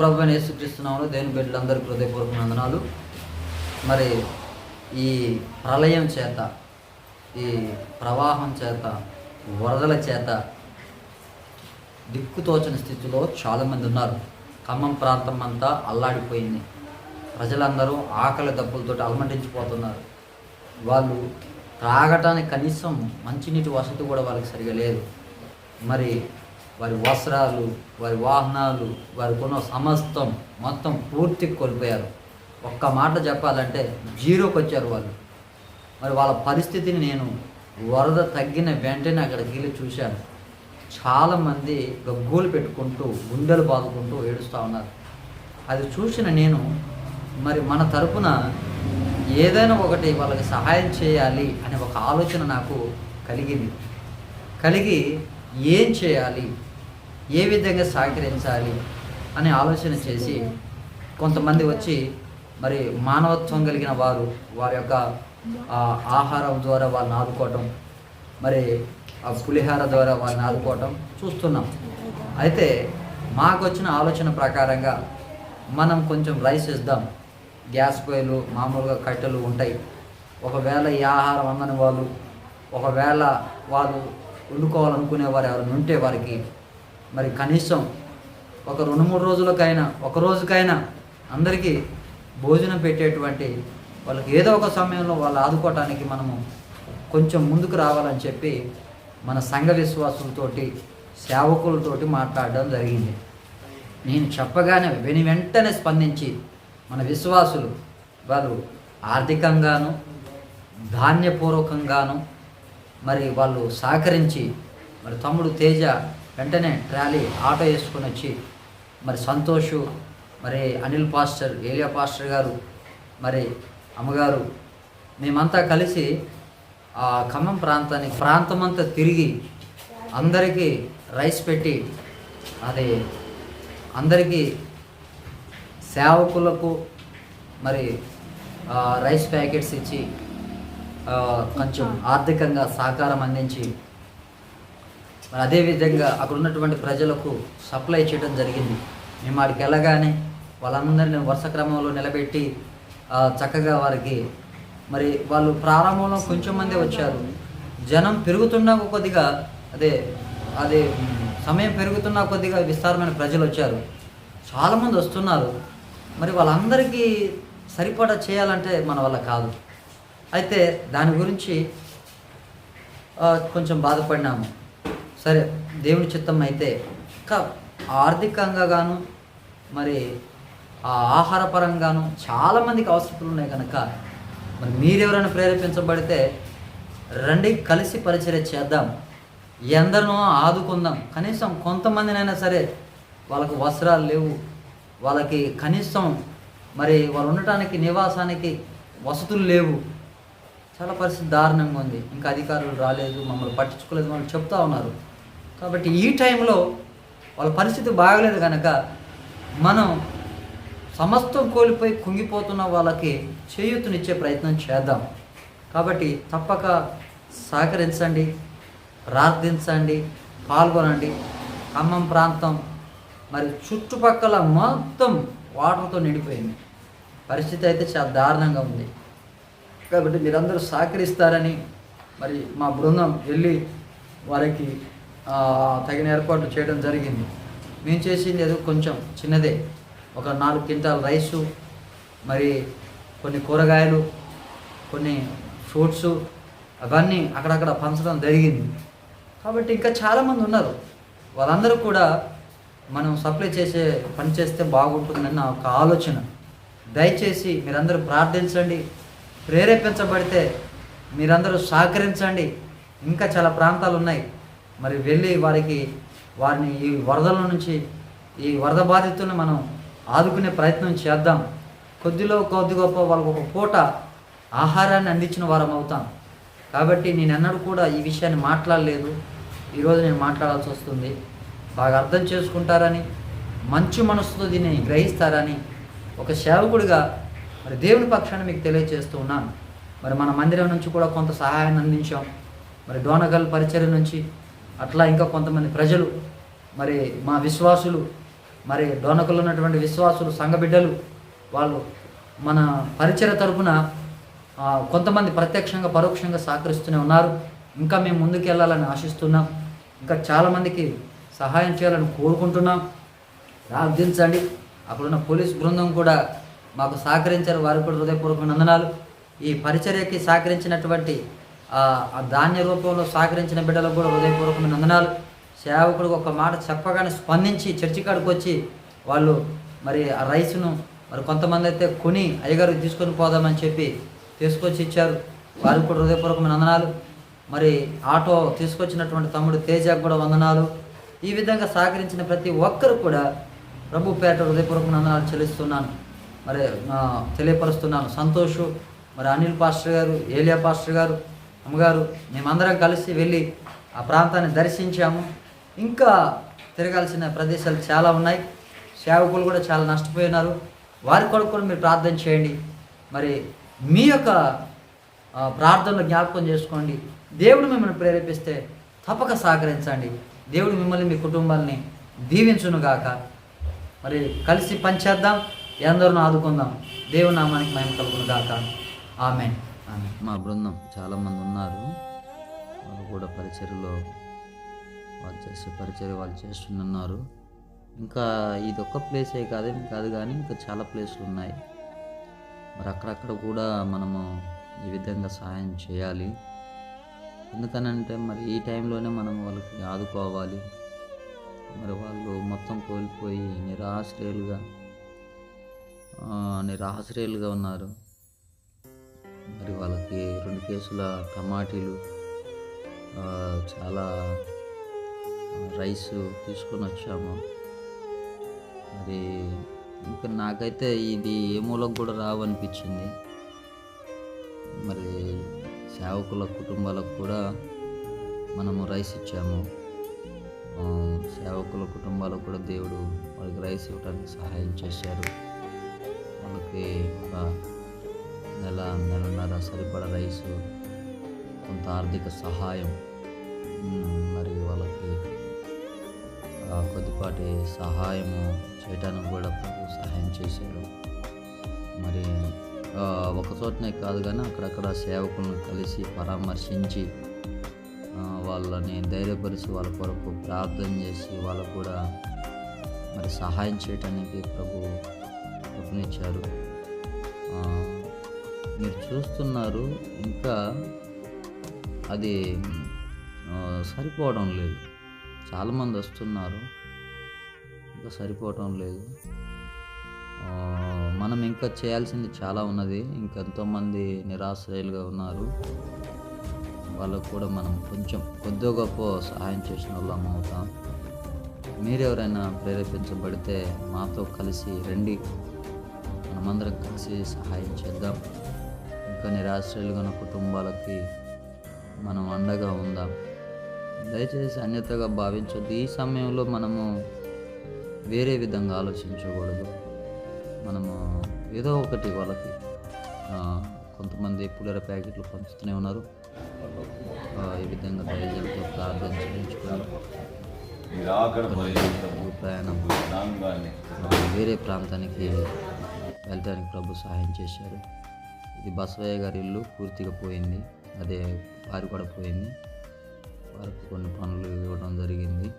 ప్రభు యేసుక్రీస్తునామలో దేని బిడ్డలందరికీ హృదయపూర్వక వందనాలు. మరి ఈ ప్రళయం చేత ఈ ప్రవాహం చేత వరదల చేత దిక్కుతోచని స్థితిలో చాలామంది ఉన్నారు. ఖమ్మం ప్రాంతం అంతా అల్లాడిపోయింది. ప్రజలందరూ ఆకలి దప్పులతో అలమటించిపోతున్నారు. వాళ్ళు త్రాగటానికి కనీసం మంచినీటి వసతి కూడా వాళ్ళకి సరిగా లేదు. మరి వారి వస్త్రాలు వారి వాహనాలు వారి కొన్న సమస్తం మొత్తం పూర్తి కోల్పోయారు. ఒక్క మాట చెప్పాలంటే జీరోకి వచ్చారు వాళ్ళు. మరి వాళ్ళ పరిస్థితిని నేను వరద తగ్గిన వెంటనే అక్కడికి వెళ్ళి చూశాను. చాలామంది గగ్గోలు పెట్టుకుంటూ గుండెలు బాదుకుంటూ ఏడుస్తూ ఉన్నారు. అది చూసిన నేను మరి మన తరపున ఏదైనా ఒకటి వాళ్ళకి సహాయం చేయాలి అనే ఒక ఆలోచన నాకు కలిగింది. కలిగి ఏం చేయాలి? ఏ విధంగా సహకరించాలి అని ఆలోచన చేసి కొంతమంది వచ్చి మరి మానవత్వం కలిగిన వారు వారి యొక్క ఆహారం ద్వారా వాళ్ళని ఆదుకోవటం మరి ఆ పులిహార ద్వారా వాళ్ళని ఆదుకోవటం చూస్తున్నాం. అయితే మాకు వచ్చిన ఆలోచన ప్రకారంగా మనం కొంచెం రైస్ ఇద్దాం. గ్యాస్ పొయ్యిలు మామూలుగా కట్టెలు ఉంటాయి. ఒకవేళ ఈ ఆహారం అందని వాళ్ళు ఒకవేళ వాళ్ళు వండుకోవాలనుకునే వారు ఎవరైనా ఉంటే వారికి మరి కనీసం ఒక రెండు మూడు రోజులకైనా ఒక రోజుకైనా అందరికీ భోజనం పెట్టేటువంటి వాళ్ళకి ఏదో ఒక సమయంలో వాళ్ళు ఆదుకోవటానికి మనము కొంచెం ముందుకు రావాలని చెప్పి మన సంఘ విశ్వాసులతోటి సేవకులతోటి మాట్లాడడం జరిగింది. నేను చెప్పగానే వెని వెంటనే స్పందించి మన విశ్వాసులు వారు ఆర్థికంగాను ధాన్యపూర్వకంగాను మరి వాళ్ళు సహకరించి మరి తమ్ముడు తేజ వెంటనే ట్రాలీ ఆటో వేసుకొని వచ్చి మరి సంతోషు మరి అనిల్ పాస్టర్ ఏలియా పాస్టర్ గారు మరి అమ్మగారు మేమంతా కలిసి ఆ ఖమ్మం ప్రాంతానికి ప్రాంతమంతా తిరిగి అందరికీ రైస్ పెట్టి అది అందరికీ సేవకులకు మరి రైస్ ప్యాకెట్స్ ఇచ్చి కొంచెం ఆర్థికంగా సహకారం అందించి మరి అదేవిధంగా అక్కడ ఉన్నటువంటి ప్రజలకు సప్లై చేయడం జరిగింది. మేము వాడికి వెళ్ళగానే వాళ్ళందరినీ వరుస క్రమంలో నిలబెట్టి చక్కగా వారికి మరి వాళ్ళు ప్రారంభంలో కొంచెం మంది వచ్చారు. జనం పెరుగుతున్న కొద్దిగా అదే అదే సమయం పెరుగుతున్న కొద్దిగా విస్తారమైన ప్రజలు వచ్చారు. చాలామంది వస్తున్నారు. మరి వాళ్ళందరికీ సరిపడా చేయాలంటే మన వల్ల కాదు. అయితే దాని గురించి కొంచెం బాధపడినాము. సరే దేవుని చిత్తం అయితే ఇంకా ఆర్థికంగా గాను మరి ఆహార ఆహారపరంగాను చాలామందికి అవసరాలు ఉన్నాయి కనుక మరి మీరెవరైనా ప్రేరేపించబడితే రండి కలిసి పరిచర్య చేద్దాం. ఎందరినో ఆదుకుందాం. కనీసం కొంతమందినైనా సరే వాళ్ళకు వస్త్రాలు లేవు. వాళ్ళకి కనీసం మరి వాళ్ళు ఉండటానికి నివాసానికి వసతులు లేవు. చాలా పరిస్థితి దారుణంగా ఉంది. ఇంకా అధికారులు రాలేదు మమ్మల్ని పట్టించుకోలేదు వాళ్ళు చెప్తా ఉన్నారు. కాబట్టి ఈ టైంలో వాళ్ళ పరిస్థితి బాగలేదు కనుక మనం సమస్తం కోల్పోయి కుంగిపోతున్న వాళ్ళకి చేయూతనిచ్చే ప్రయత్నం చేద్దాం. కాబట్టి తప్పక సహకరించండి ప్రార్థించండి పాల్గొనండి. ఖమ్మం ప్రాంతం మరి చుట్టుపక్కల మొత్తం వాటర్తో నిండిపోయింది. పరిస్థితి అయితే చాలా దారుణంగా ఉంది. కాబట్టి మీరందరూ సహకరిస్తారని మరి మా బృందం వెళ్ళి వారికి తగిన ఏర్పాట్లు చేయడం జరిగింది. మేము చేసింది ఏదో కొంచెం చిన్నదే. ఒక నాలుగు క్వింటాల్ రైసు మరి కొన్ని కూరగాయలు కొన్ని ఫ్రూట్స్ అవన్నీ అక్కడక్కడ పంచడం జరిగింది. కాబట్టి ఇంకా చాలామంది ఉన్నారు. వాళ్ళందరూ కూడా మనం సప్లై చేసే పని చేస్తే బాగుంటుందని నా ఒక ఆలోచన. దయచేసి మీరందరూ ప్రార్థించండి. ప్రేరేపించబడితే మీరందరూ సహకరించండి. ఇంకా చాలా ప్రాంతాలు ఉన్నాయి మరి వెళ్ళి వారికి వారిని ఈ వరదల నుంచి ఈ వరద బాధితులను మనం ఆదుకునే ప్రయత్నం చేద్దాం. కొద్దిలో కొద్ది గొప్ప వాళ్ళకు ఒక పూట ఆహారాన్ని అందించిన వారం అవుతాం. కాబట్టి నేను ఎన్నడూ కూడా ఈ విషయాన్ని మాట్లాడలేదు. ఈరోజు నేను మాట్లాడాల్సి వస్తుంది. బాగా అర్థం చేసుకుంటారని మంచి మనసుతో దీన్ని గ్రహిస్తారని ఒక సేవకుడిగా మరి దేవుని పక్షాన్ని మీకు తెలియజేస్తూ ఉన్నాను. మరి మన మందిరం నుంచి కూడా కొంత సహాయాన్ని అందించాం. మరి డోనగల్ పరిచర్య నుంచి అట్లా ఇంకా కొంతమంది ప్రజలు మరి మా విశ్వాసులు మరి డోనకులు ఉన్నటువంటి విశ్వాసులు సంఘబిడ్డలు వాళ్ళు మన పరిచయ తరపున కొంతమంది ప్రత్యక్షంగా పరోక్షంగా సహకరిస్తూనే ఉన్నారు. ఇంకా మేము ముందుకు వెళ్ళాలని ఆశిస్తున్నాం. ఇంకా చాలామందికి సహాయం చేయాలని కోరుకుంటున్నాం. ప్రార్థించండి. అక్కడున్న పోలీస్ బృందం కూడా మాకు సహకరించారు. వారు కూడా హృదయపూర్వక నందనాలు ఈ పరిచర్యకి సహకరించినటువంటి ధాన్య రూపంలో సహకరించిన బిడ్డలకు కూడా హృదయపూర్వకమైన వందనాలు. సేవకుడికి ఒక మాట చెప్పగానే స్పందించి చర్చి కాడికి వచ్చి వాళ్ళు మరి ఆ రైస్ను మరి కొంతమంది అయితే కొని అయ్యగారికి తీసుకొని పోదామని చెప్పి తీసుకొచ్చి ఇచ్చారు. వారికి కూడా హృదయపూర్వకమైన వందనాలు. మరి ఆటో తీసుకొచ్చినటువంటి తమ్ముడు తేజకు కూడా వందనాలు. ఈ విధంగా సహకరించిన ప్రతి ఒక్కరు కూడా ప్రభు పేట హృదయపూర్వక వందనాలు చెల్లిస్తున్నాను. మరి తెలియపరుస్తున్నాను. సంతోష్ మరి అనిల్ పాస్టర్ గారు ఏలియా పాస్టర్ గారు అమ్మగారు మేమందరం కలిసి వెళ్ళి ఆ ప్రాంతాన్ని దర్శించాము. ఇంకా తిరగాల్సిన ప్రదేశాలు చాలా ఉన్నాయి. సేవకులు కూడా చాలా నష్టపోయినారు. వారి కొరకు కూడా మీరు ప్రార్థన చేయండి. మరి మీ యొక్క ప్రార్థనలు జ్ఞాపకం చేసుకోండి. దేవుడు మిమ్మల్ని ప్రేరేపిస్తే తప్పక సహకరించండి. దేవుడు మిమ్మల్ని మీ కుటుంబాలని దీవించునుగాక. మరి కలిసి పనిచేద్దాం ఎందరినో ఆదుకుందాం. దేవుని నామానికి మహిమ కలుగును గాక ఆమె మా బృందం చాలామంది ఉన్నారు. వాళ్ళు కూడా పరిచర్లో వాళ్ళు చేసే పరిచర్య వాళ్ళు చేస్తున్నారు ఇంకా ఇది ఒక్క ప్లేసే కాదు కాదు కానీ ఇంకా చాలా ప్లేసులు ఉన్నాయి. మరి అక్కడక్కడ కూడా మనము ఈ విధంగా సహాయం చేయాలి. ఎందుకనంటే మరి ఈ టైంలోనే మనం వాళ్ళకి ఆదుకోవాలి. మరి వాళ్ళు మొత్తం కోల్పోయి నిరాశ్రయులుగా నిరాశ్రయులుగా ఉన్నారు. మరి వాళ్ళకి రెండు కేసుల టమాటీలు చాలా రైస్ తీసుకొని వచ్చాము. మరి ఇంకా నాకైతే ఇది ఏ మూలకు కూడా రావనిపించింది. మరి సేవకుల కుటుంబాలకు కూడా మనము రైస్ ఇచ్చాము. సేవకుల కుటుంబాలకు కూడా దేవుడు వాళ్ళకి రైస్ ఇవ్వడానికి సహాయం చేశారు. వాళ్ళకి ఒక నెలన్నర సరిపడ రైస్ కొంత ఆర్థిక సహాయం మరియు వాళ్ళకి కొద్దిపాటి సహాయము చేయడానికి కూడా ప్రభు సహాయం చేశారు మరి ఒక చోటనే కాదు కానీ అక్కడక్కడ సేవకులను కలిసి పరామర్శించి వాళ్ళని ధైర్యపరిచి వాళ్ళ కొరకు ప్రార్థన చేసి వాళ్ళకు కూడా మరి సహాయం చేయటానికి ప్రభు కృపనిచ్చారు. మీరు చూస్తున్నారు ఇంకా అది సరిపోవడం లేదు. చాలామంది వస్తున్నారు ఇంకా సరిపోవటం లేదు. మనం ఇంకా చేయాల్సింది చాలా ఉన్నది. ఇంకెంతోమంది నిరాశ్రయులుగా ఉన్నారు. వాళ్ళకు కూడా మనం కొంచెం కొద్దిగా గొప్ప సహాయం చేసిన వాళ్ళం అవుతాం. మీరెవరైనా ప్రేరేపించబడితే మాతో కలిసి రండి. మనమందరం కలిసి సహాయం చేద్దాం. నిరాశ్రయులుగా ఉన్న కుటుంబాలకి మనం అండగా ఉందాం. దయచేసి అన్యతగా భావించొద్దు. ఈ సమయంలో మనము వేరే విధంగా ఆలోచించకూడదు. మనము ఏదో ఒకటి వాళ్ళకి కొంతమంది పులిర ప్యాకెట్లు పంచుతూనే ఉన్నారు. ఈ విధంగా దయచేసి ప్రార్థన చేయించుకున్నారు ప్రయాణం వేరే ప్రాంతానికి వెళ్ళటానికి ప్రభు సహాయం చేశారు. ఇది బసవయ్య గారి ఇల్లు పూర్తిగా పోయింది. అదే వారు కూడా పోయింది. వారికి కొన్ని పనులు ఇవ్వడం జరిగింది.